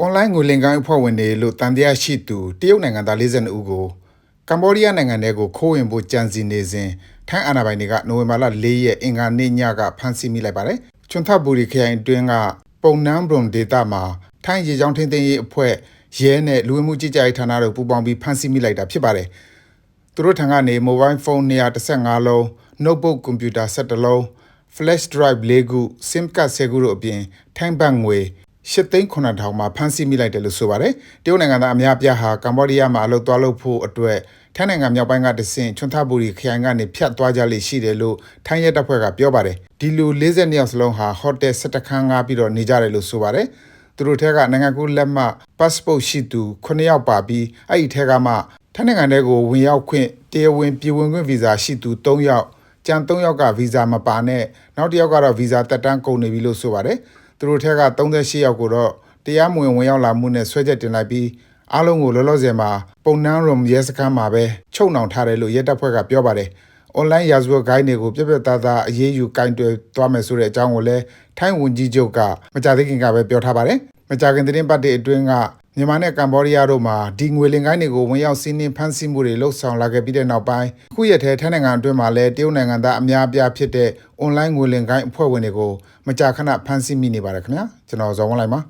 အွန်လိုင်းငွေလင်ကိုင်းအဖွဲ့ဝင်တွေလို့တန်တရားရှိသူတရုတ်နိုင်ငံသား42ဦးကိုကမ္ဘောဒီးယားနိုင်ငံထဲကိုခိုးဝင်ဖို့ကြံစီနေစဉ်ထိုင်းအာဏာပိုင်တွေကနိုဝင်ဘာလ4ရက်အင်္ဂါနေ့ညကဖမ်းဆီးမိလိုက်ပါတယ်။ချွန်ထဘူရီခရိုင်အတွင်းကပုံနန်းဘရုံဒေတာမှာထိုင်းရေကြောင်းထိန်းသိမ်းရေးအဖွဲ့ရဲနဲ့လူဝင်မှုကြီးကြပ်ရေးဌာနတို့ပူးပေါင်းပြီးဖမ်းဆီးမိလိုက်တာဖြစ်ပါတယ်။သူတို့ထံကနေ mobile phone 115လုံး notebook computer 17လုံး flash drive ၄ခု sim card 10ခုတို့အပြင်ထိုင်းဘတ်ငွေ ၈သိန်း9000မှာဖမ်းဆီးမိလိုက်တယ်လို့ဆိုပါတယ်။တရုတ်နိုင်ငံသားအများအပြားဟာကမ္ဘောဒီးယားမှာအလုပ်သွားလုပ်ဖို့အတွက်ထိုင်းနိုင်ငံမြောက်ပိုင်းကတဆင့်ချွန်ထဘူရီခရိုင်ကနေဖြတ်သွားကြလိမ့်ရှိတယ်လို့ထိုင်းရဲတပ်ဖွဲ့ကပြောပါတယ်။ဒီလူ42ယောက်စလုံးဟာဟိုတယ်17ခန်းငှားပြီးတော့နေကြတယ်လို့ဆိုပါတယ်။သူတို့ထက်ကနိုင်ငံကူးလက်မှတ် passport ရှိသူ9ယောက်ပါပြီးအဲ့ဒီထက်ကမှထိုင်းနိုင်ငံထဲကိုဝင်ရောက်ခွင့်တရားဝင်ပြည်ဝင်ခွင့်ဗီဇာရှိသူ3ယောက်ကြံ3ယောက်ကဗီဇာမပါနဲ့နောက်တစ်ယောက်ကတော့ဗီဇာတက်တန်းကုန်နေပြီလို့ဆိုပါတယ်။ သူတို့ထက်က38ယောက်ကိုတော့တရားမဝင်ဝင်ရောက်လာမှုနဲ့ဆွဲချက်တင်လိုက်ပြီးအားလုံးကိုလောလောဆယ်မှာပုံနှန်းရုံရဲစခန်းမှာပဲချုပ်နှောင်ထားတယ်လို့ရဲတပ်ဖွဲ့ကပြောပါတယ်။ online ရာဇဝတ်ဂိုင်းတွေကိုပြက်ပြက်သားသားအရေးယူကင်တွယ်သွားမယ်ဆိုတဲ့အကြောင်းကိုလည်းထိုင်းဝန်ကြီးချုပ်ကမကြသေးခင်ကပဲပြောထားပါတယ်။မကြခင်သတင်းပတ်တွေအတွင်းက မြန်မာနဲ့ကမ္ဘောဒီးယားတို့မှာဒီငွေလင်ကိုင်းတွေကိုဝင်ရောက်စီးနင်းဖမ်းဆီးမှုတွေလှုပ်ဆောင်လာခဲ့ပြီးတဲ့နောက်ပိုင်းခုရက်ထဲထိုင်းနိုင်ငံအတွင်းမှာလည်းတရုတ်နိုင်ငံသားအများအပြားဖြစ်တဲ့ online ငွေလင်ကိုင်းအဖွဲ့ဝင်တွေကိုမကြာခဏဖမ်းဆီးမိနေပါတယ်ခင်ဗျာကျွန်တော်ဇော်ဝင်းလိုက်ပါ